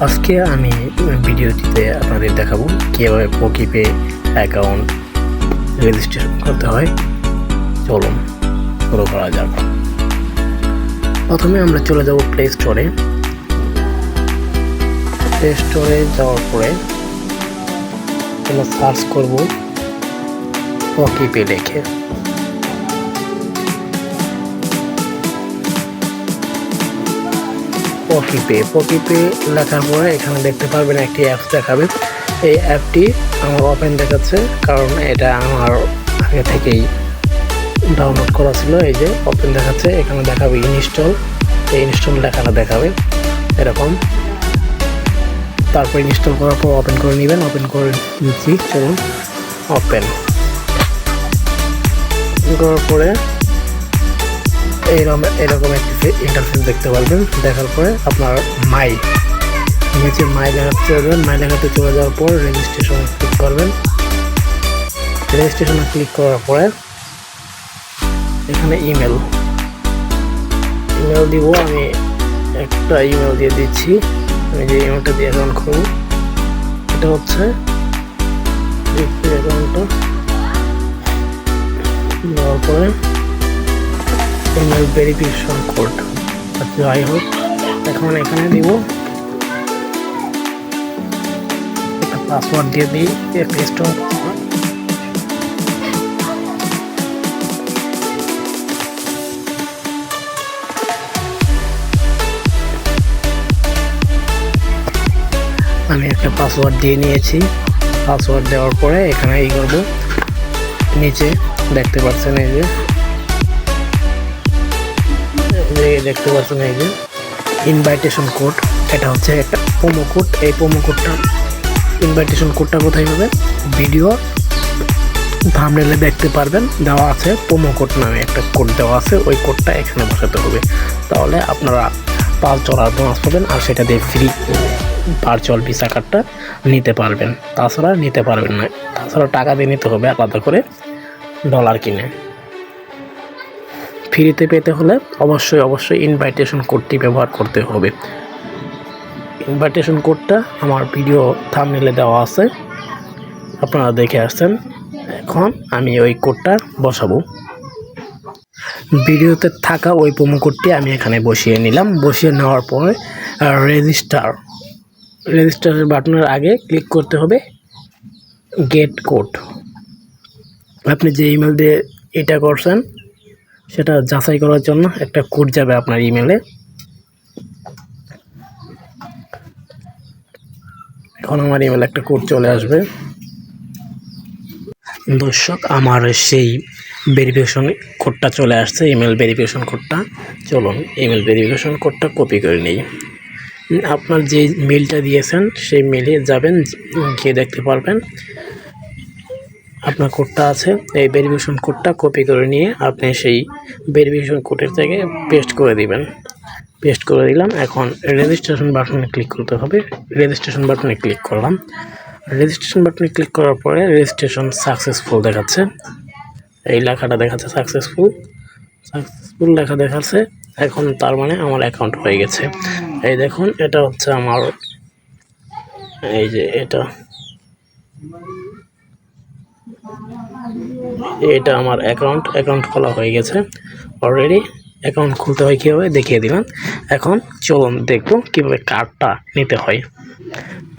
আজকে আমি ভিডিওটিতে আপনাদের দেখাবো কীভাবে পকিপে অ্যাকাউন্ট রেজিস্ট্রেশন করতে হয়। চলুন, শুরু করা যাক। প্রথমে আমরা চলে যাব প্লে স্টোরে প্লে স্টোরে যাওয়ার পরে আমরা সার্চ করব পকিপে লিখে। পকিপে পকিপে লেখার পরে এখানে দেখতে পারবেন একটি অ্যাপস দেখাবে এই অ্যাপটি আমার ওপেন দেখাচ্ছে, কারণ এটা আমার আগে থেকেই ডাউনলোড করা ছিল। এই যে ওপেন দেখাচ্ছে, এখানে দেখাবে ইনস্টল এই ইনস্টল লেখাটা দেখাবে, এরকম। তারপর ইনস্টল করার পর ওপেন করে নেবেন ওপেন করে নিচ্ছি, চলুন ওপেন করার পরে এইরকম এরকম একটি ইন্টারফেস দেখতে পারবেন। দেখার পরে আপনার মাই নিচে মাই লেখাতে যাবেন মাই লেখাতে চলে যাওয়ার পর রেজিস্ট্রেশন ক্লিক করবেন। রেজিস্ট্রেশনে ক্লিক করার পরে এখানে ইমেল ইমেল দিব, আমি একটা ইমেল দিয়ে দিচ্ছি। আমি যে ইমেলটা দিয়ে অ্যাকাউন্ট খুলব, এটা হচ্ছে অ্যাকাউন্টটা দেওয়ার পরে ইমেল ভেরিফিকেশন কোড যাই হোক এখন এখানে দিব একটা পাসওয়ার্ড দিয়ে দিই পেস্ট আমি একটা পাসওয়ার্ড দিয়ে নিয়েছি। পাসওয়ার্ড দেওয়ার পরে এখানে এই করব। নিচে দেখতে পাচ্ছেন এই যে। এই দেখতে পাচ্ছেন এই যে ইনভাইটেশন কোড এটা হচ্ছে একটা প্রোমো কোড এই প্রোমো কোডটা ইনভাইটেশন কোডটা কোথায় হবে? ভিডিও থামনেলে দেখতে পারবেন। দেওয়া আছে প্রোমো কোড নামে একটা কোড দেওয়া আছে। ওই কোডটা এখানে বসাতে হবে। তাহলে আপনারা ডলার বোনাস পাবেন আর সেটা দিয়ে ফ্রি ভার্চুয়াল ভিসা কার্ডটা নিতে পারবেন। তাছাড়া নিতে পারবেন না। তাছাড়া টাকা দিয়ে নিতে হবে আলাদা করে ডলার কিনে। ফ্রিতে পেতে হলে অবশ্যই অবশ্যই ইনভাইটেশন কোডটি ব্যবহার করতে হবে। ইনভাইটেশন কোডটা আমার ভিডিও থামনেলে দেওয়া আছে। আপনারা দেখে আসছেন। এখন আমি ওই কোডটা বসাবো। ভিডিওতে থাকা ওই প্রোমো কোডটি আমি এখানে বসিয়ে নিলাম। বসিয়ে নেওয়ার পরে রেজিস্টার রেজিস্টারের বাটনের আগে ক্লিক করতে হবে গেট কোড আপনি যে ইমেল দিয়ে এটা করছেন সেটা যাচাই করার জন্য একটা কোড যাবে আপনার ইমেলে এখন আমার ইমেলে একটা কোড চলে আসবে। দর্শক, আমার সেই ভেরিফিকেশন কোডটা চলে আসছে ইমেল ভেরিফিকেশন কোডটা। চলুন ইমেল ভেরিফিকেশন কোডটা কপি করে নিই। আপনার যে মেলটা দিয়েছেন, সেই মেলে যাবেন, গিয়ে দেখতে পারবেন। আপনার কোডটা আছে, এই ভেরিফিকেশন কোডটা কপি করে নিয়ে আপনি সেই ভেরিফিকেশন কোডের থেকে পেস্ট করে দিবেন। পেস্ট করে দিলাম, এখন রেজিস্ট্রেশন বাটনে ক্লিক করতে হবে। রেজিস্ট্রেশন বাটনে ক্লিক করলাম। রেজিস্ট্রেশন বাটনে ক্লিক করার পরে রেজিস্ট্রেশন সাকসেসফুল দেখাচ্ছে। এই লেখাটা দেখাচ্ছে সাকসেসফুল সাকসেসফুল লেখা দেখাচ্ছে, এখন তার মানে আমার অ্যাকাউন্ট হয়ে গেছে। এই দেখুন, এটা হচ্ছে আমার, এই যে এটা। এটা আমার অ্যাকাউন্ট অ্যাকাউন্ট খোলা হয়ে গেছে। অলরেডি অ্যাকাউন্ট খুলতে হয় কীভাবে? দেখিয়ে দিলাম। এখন চলুন দেখব কীভাবে কার্ডটা নিতে হয়।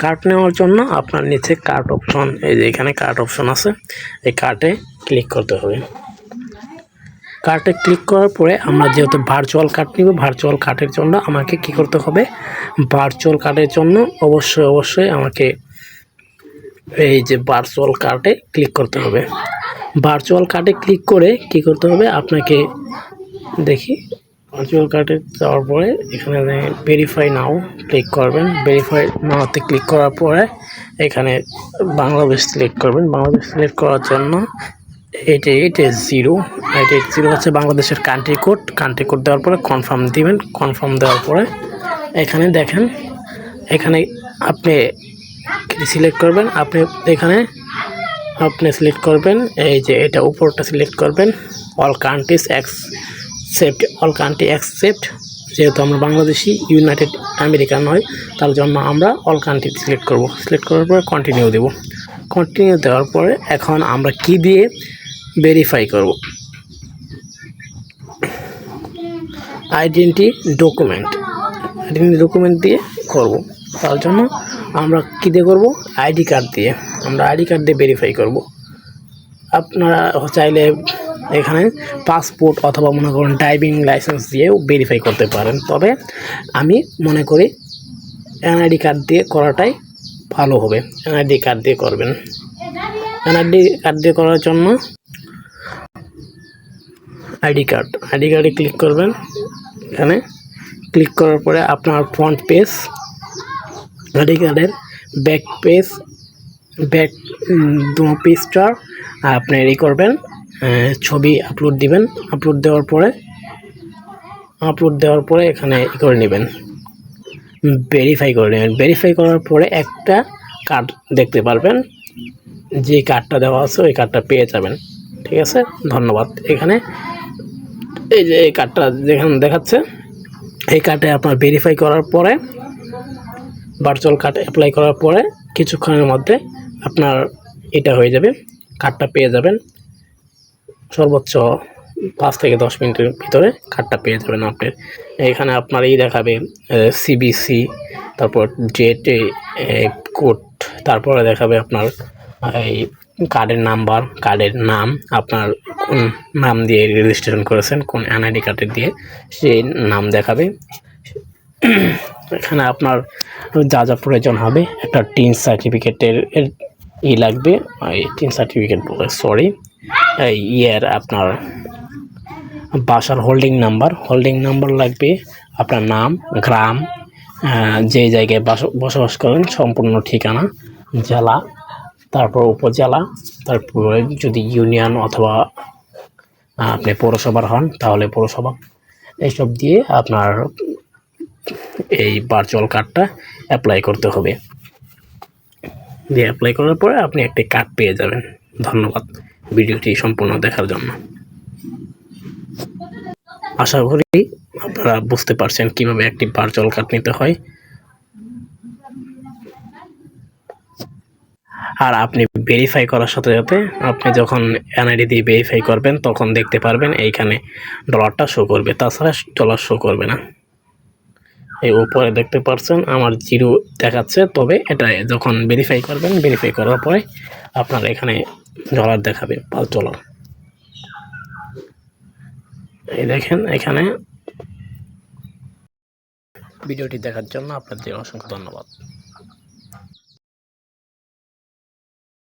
কার্ড নেওয়ার জন্য আপনার নিচে কার্ড অপশন এই যে এখানে কার্ড অপশন আছে, এই কার্ডে ক্লিক করতে হবে। কার্ডে ক্লিক করার পরে আমরা যেহেতু ভার্চুয়াল কার্ড নিব ভার্চুয়াল কার্ডের জন্য আমাকে কি করতে হবে? ভার্চুয়াল কার্ডের জন্য অবশ্যই অবশ্যই আমাকে এই যে ভার্চুয়াল কার্ডে ক্লিক করতে হবে। ভার্চুয়াল কার্ডে ক্লিক করে কি করতে হবে? আপনাকে দেখি। ভার্চুয়াল কার্ডে যাওয়ার পরে এখানে ভেরিফাই নাও ক্লিক করবেন। ভেরিফাই নাওতে ক্লিক করার পরে এখানে বাংলাদেশ সিলেক্ট করবেন। বাংলাদেশ সিলেক্ট করার জন্য eight eight zero eight eight zero হচ্ছে বাংলাদেশের কান্ট্রি কোড কান্ট্রি কোড দেওয়ার পরে কনফার্ম দিবেন। কনফার্ম দেওয়ার পরে এখানে দেখেন, এখানে আপনি সিলেক্ট করবেন, আপনি এখানে আপনি সিলেক্ট করবেন, এই যে এটা উপরটা সিলেক্ট করবেন all countries accept all country accept যেহেতু আমরা বাংলাদেশি ইউনাইটেড আমেরিকা নয়, তার জন্য আমরা অল কান্ট্রি সিলেক্ট করব। সিলেক্ট করার পরে কন্টিনিউ দেব। কন্টিনিউ দেওয়ার পরে এখন আমরা কি দিয়ে ভেরিফাই করব? আইডেন্টি ডকুমেন্ট আইডেন্টি ডকুমেন্ট দিয়ে করব। তার জন্য আমরা কী দিয়ে করব? আইডি কার্ড দিয়ে। আমরা আইডি কার্ড দিয়ে ভেরিফাই করব। আপনারা চাইলে এখানে পাসপোর্ট অথবা মনে করুন ড্রাইভিং লাইসেন্স দিয়েও ভেরিফাই করতে পারেন। তবে আমি মনে করি এনআইডি কার্ড দিয়ে করাটাই ভালো হবে। এনআইডি কার্ড দিয়ে করবেন। এনআইডি কার্ড দিয়ে করার জন্য আইডি কার্ড। আইডি কার্ডে ক্লিক করবেন। এখানে ক্লিক করার পরে আপনার ফ্রন্ট পেজ আইডি কার্ডের ব্যাক পেজ ব্যাক দু পেজটা আপনি ই করবেন ছবি আপলোড দিবেন। আপলোড দেওয়ার পরে আপলোড দেওয়ার পরে এখানে ই করে নেবেন। ভেরিফাই করে নেবেন। ভেরিফাই করার পরে একটা কার্ড দেখতে পারবেন। যে কার্ডটা দেওয়া আছে, ওই কার্ডটা পেয়ে যাবেন। ঠিক আছে? ধন্যবাদ। এখানে এই যে এই কার্ডটা যেখানে দেখাচ্ছে, এই কার্ডে আপনার ভেরিফাই করার পরে ভার্চুয়াল কার্ড অ্যাপ্লাই করার পরে কিছুক্ষণের মধ্যে আপনার এটা হয়ে যাবে কার্ডটা পেয়ে যাবেন। সর্বোচ্চ পাঁচ থেকে দশ মিনিটের ভিতরে কার্ডটা পেয়ে যাবেন আপনার এখানে আপনার এই দেখাবে সিবিসি তারপর জেট কোড তারপরে দেখাবে আপনার এই কার্ডের নাম্বার কার্ডের নাম, আপনার কোন নাম দিয়ে রেজিস্ট্রেশন করেছেন, কোন এনআইডি কার্ডের দিয়ে সেই নাম দেখাবে। এখানে আপনার যা যা প্রয়োজন হবে, একটা টিন সার্টিফিকেটের ই লাগবে, এই টিন সার্টিফিকেট সরি ইয়ের আপনার বাসার হোল্ডিং নাম্বার হোল্ডিং নাম্বার লাগবে, আপনার নাম, গ্রাম যে জায়গায় বাস- বসবাস করেন, সম্পূর্ণ ঠিকানা, জেলা, তারপর উপজেলা, তারপরে যদি ইউনিয়ন অথবা আপনি পৌরসভার হন, তাহলে পৌরসভা, এইসব দিয়ে আপনার এই ভার্চুয়াল কার্ডটা অ্যাপ্লাই করতে হবে। দিয়ে অ্যাপ্লাই করার পরে আপনি একটি কার্ড পেয়ে যাবেন। ধন্যবাদ ভিডিওটি সম্পূর্ণ দেখার জন্য। আশা করি আপনারা বুঝতে পারছেন কীভাবে একটি ভার্চুয়াল কার্ড নিতে হয়। আর আপনি ভেরিফাই করার সাথে সাথে আপনি যখন এনআইডি দিয়ে ভেরিফাই করবেন, তখন দেখতে পারবেন এইখানে ডলারটা শো করবে। তাছাড়া ডলার শো করবে না। এই উপরে দেখতে পাচ্ছেন আমার জিরো দেখাচ্ছে। তবে এটা যখন ভেরিফাই করবেন ভেরিফাই করার পরে আপনার এখানে ডলার দেখাবে, পাঁচ ডলার এই দেখেন, এখানে ভিডিওটি দেখার জন্য আপনাদের অসংখ্য ধন্যবাদ।